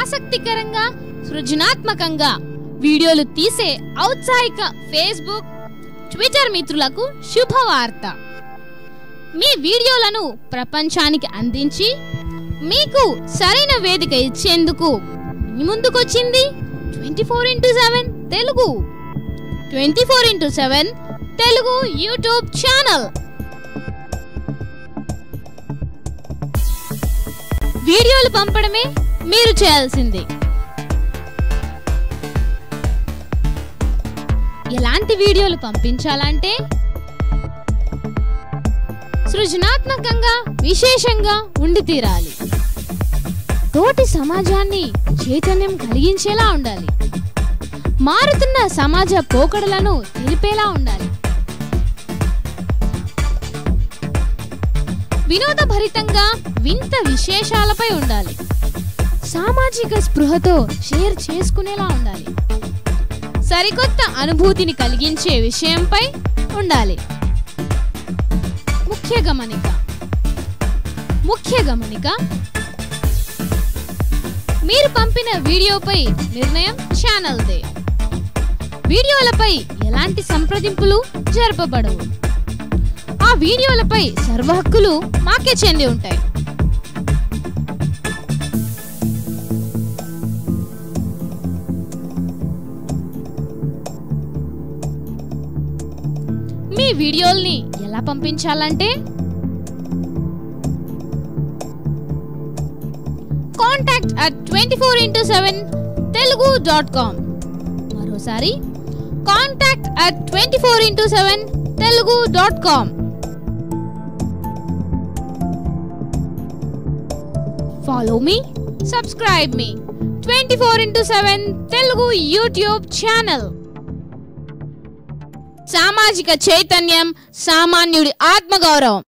ఆసక్తికరంగా సృజనాత్మకంగా వీడియోలు తీసే ఔత్సాహిక ఫేస్బుక్ ట్విట్టర్ మిత్రులకు శుభవార్త. మీ వీడియోలను ప్రపంచానికి అందించి మీకు సరైన వేదిక ఇచ్చేందుకు ముందుకొచ్చింది twenty four into seven Telugu twenty four into seven Telugu YouTube channel. వీడియోలు పంపడమే మీరు చేయాల్సింది. ఎలాంటి వీడియోలు పంపించాలంటే? సృజనాత్మకంగా విశేషంగా ఉండి తీరాలి. తోటి సమాజాన్ని చైతన్యం కలిగించేలా ఉండాలి. మారుతున్న సమాజ పోకడలను తెలిపేలా ఉండాలి. వినోదభరితంగా వింత విశేషాలపై ఉండాలి. సామాజిక స్పృహతో షేర్ చేసుకునేలా ఉండాలి. సరికొత్త అనుభూతిని కలిగించే విషయంపై ఉండాలి. ముఖ్య గమనిక. ముఖ్య గమనిక. మీరు పంపిన వీడియోపై నిర్ణయం ఛానల్దే. వీడియోలపై ఎలాంటి సంప్రదింపులు జరపబడవు. ఆ వీడియోలపై సర్వ హక్కులు మాకే చెంది ఉంటాయి. వీడియోల్ని ఎలా పంపించాలంటే contact at twenty four into seven Telugu dot com. మరోసారి contact at twenty four into seven Telugu dot com. Follow me subscribe me twenty four into seven Telugu YouTube channel. సామాజిక చైతన్యం సామాన్యుడి ఆత్మగౌరవం.